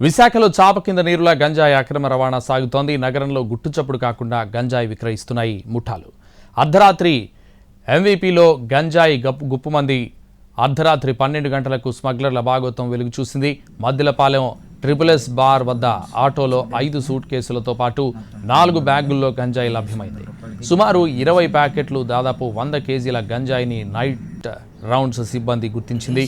విశాఖలో చాప కింద నీరులా గంజాయి అక్రమ రవాణా సాగుతోంది. నగరంలో గుట్టుచప్పుడు కాకుండా గంజాయి విక్రయిస్తున్నాయి ముఠాలు. అర్ధరాత్రి ఎంవీపీలో గంజాయి గప్పు గుప్పుమంది అర్ధరాత్రి పన్నెండు గంటలకు స్మగ్లర్ల భాగోత్వం వెలుగు చూసింది. మద్దిలపాలెం ట్రిపుల్ ఎస్ బార్ వద్ద ఆటోలో ఐదు సూట్ కేసులతో పాటు నాలుగు బ్యాగుల్లో గంజాయి లభ్యమైంది. సుమారు ఇరవై ప్యాకెట్లు దాదాపు వంద కేజీల గంజాయిని నైట్ రౌండ్స్ సిబ్బంది గుర్తించింది.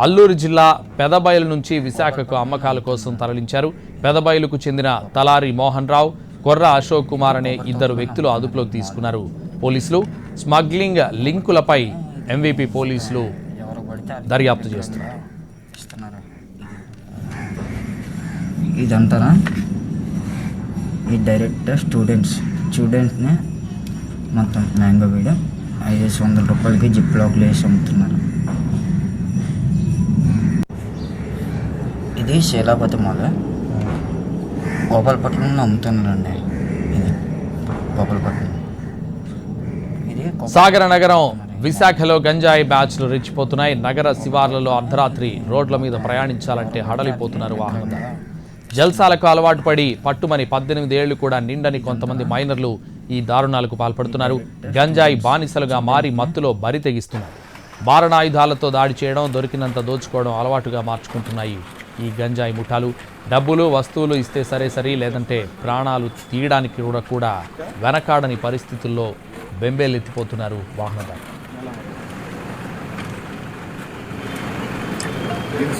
అల్లూరు జిల్లా పెదబయలు నుంచి విశాఖకు అమ్మకాల కోసం తరలించారు. పెదబయలుకు చెందిన తలారి మోహన్ రావు కొర్ర అశోక్ కుమార్ అనే ఇద్దరు వ్యక్తులు అదుపులోకి తీసుకున్నారు. పోలీసులు స్మగ్లింగ్ లింకులపై ఎంవీపీ పోలీసులు దర్యాప్తు చేస్తున్నారు. ఇదంటారా? ఈ డైరెక్ట్ స్టూడెంట్స్ స్టూడెంట్ని మొత్తం మ్యాంగో వీడ ఐదేసి వందల రూపాయలకి జిప్ లాక్లు వేసి అమ్ముతున్నారు. ఇది శీలాపతి మాల. గోపాలపట్నంలో అమ్ముతున్నారండి. ఇది గోపాలపట్నం. ఇది సాగర నగరం విశాఖలో గంజాయి బ్యాచ్లు రెచ్చిపోతున్నాయి. నగర శివార్లలో అర్ధరాత్రి రోడ్ల మీద ప్రయాణించాలంటే హడలిపోతున్నారు వాహనదారులు జల్సాలకు అలవాటు పడి పట్టుమని పద్దెనిమిది ఏళ్ళు కూడా నిండని కొంతమంది మైనర్లు ఈ దారుణాలకు పాల్పడుతున్నారు. గంజాయి బానిసలుగా మారి మత్తులో బరి తెగిస్తున్నారు. మారణాయుధాలతో దాడి చేయడం దొరికినంత దోచుకోవడం అలవాటుగా మార్చుకుంటున్నాయి ఈ గంజాయి ముఠాలు. డబ్బులు వస్తువులు ఇస్తే సరే సరి లేదంటే ప్రాణాలు తీయడానికి కూడా కూడా వెనకాడని పరిస్థితుల్లో బెంబేలెత్తిపోతున్నారు వాహనదారులు.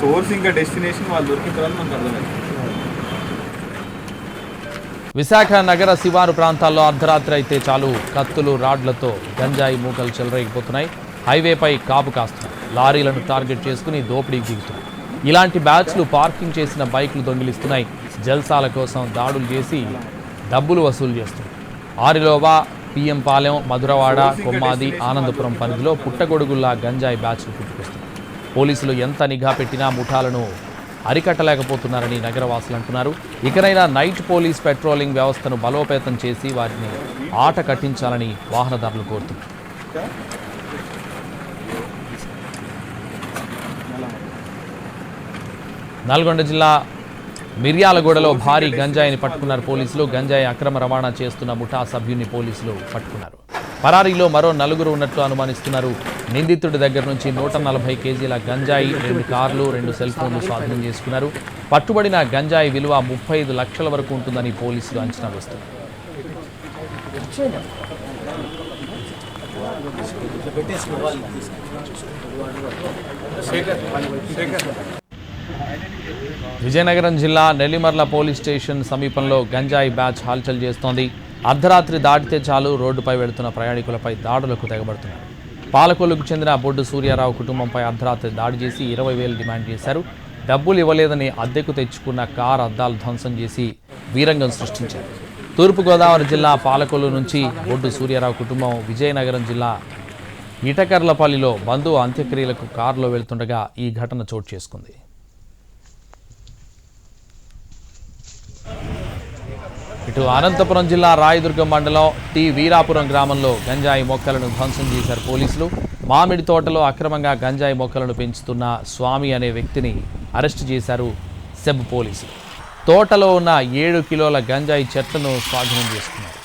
సోర్స్ ఇంకా డెస్టినేషన్ వాళ్ళు దొరికిన తర్వాత మనకు అర్థమైంది. విశాఖ నగర శివారు ప్రాంతాల్లో అర్ధరాత్రి అయితే చాలు కత్తులు రాడ్లతో గంజాయి మూకలు చెలరేగిపోతున్నాయి. హైవేపై కాపు కాస్తున్నాయి. లారీలను టార్గెట్ చేసుకుని దోపిడీకి దిగుతున్నాయి. ఇలాంటి బ్యాచ్లు పార్కింగ్ చేసిన బైక్లు దొంగిలిస్తున్నాయి. జల్సాల కోసం దాడులు చేసి డబ్బులు వసూలు చేస్తున్నాయి. ఆరిలోవా పిఎం పాలెం మధురవాడ కొమ్మాది ఆనందపురం పరిధిలో పుట్టగొడుగుల్లా గంజాయి బ్యాచ్లు పుట్టుకొస్తున్నాయి. పోలీసులు ఎంత నిఘా పెట్టినా ముఠాలను అరికట్టలేకపోతున్నారని నగరవాసులు అంటున్నారు. ఇకనైనా నైట్ పోలీస్ పెట్రోలింగ్ వ్యవస్థను బలోపేతం చేసి వారిని ఆట కట్టించాలని వాహనదారులు కోరుతున్నారు. నల్గొండ జిల్లా మిర్యాలగూడలో భారీ గంజాయిని పట్టుకున్నారు పోలీసులు. గంజాయి అక్రమ రవాణా చేస్తున్న ముఠా సభ్యుని పోలీసులు పట్టుకున్నారు. పరారీలో మరో నలుగురు ఉన్నట్లు అనుమానిస్తున్నారు. నిందితుడి దగ్గర నుంచి నూట నలభై కేజీల గంజాయి రెండు కార్లు రెండు సెల్ ఫోన్లు స్వాధీనం చేసుకున్నారు. పట్టుబడిన గంజాయి విలువ ముప్పై ఐదు లక్షల వరకు ఉంటుందని పోలీసులు అంచనా వేస్తున్నారు. విజయనగరం జిల్లా నెల్లిమర్ల పోలీస్ స్టేషన్ సమీపంలో గంజాయి బ్యాచ్ హల్చల్ చేస్తోంది. అర్ధరాత్రి దాటితే చాలు రోడ్డుపై వెళుతున్న ప్రయాణికులపై దాడులకు తెగబడుతున్నారు. పాలకొల్లుకు చెందిన బొడ్డు సూర్యారావు కుటుంబంపై అర్ధరాత్రి దాడి చేసి ఇరవై వేలు డిమాండ్ చేశారు. డబ్బులు ఇవ్వలేదని అద్దెకు తెచ్చుకున్న కార్ అద్దాలు ధ్వంసం చేసి వీరంగం సృష్టించారు. తూర్పుగోదావరి జిల్లా పాలకొల్లు నుంచి బొడ్డు సూర్యారావు కుటుంబం విజయనగరం జిల్లా ఇటకర్లపల్లిలో బంధువు అంత్యక్రియలకు కారులో వెళ్తుండగా ఈ ఘటన చోటు చేసుకుంది. ఇటు అనంతపురం జిల్లా రాయదుర్గం మండలం టి వీరాపురం గ్రామంలో గంజాయి మొక్కలను ధ్వంసం చేశారు పోలీసులు. మామిడి తోటలో అక్రమంగా గంజాయి మొక్కలను పెంచుతున్న స్వామి అనే వ్యక్తిని అరెస్టు చేశారు సెబ్ పోలీసులు. తోటలో ఉన్న ఏడు కిలోల గంజాయి చెట్లను స్వాధీనం చేసుకున్నారు.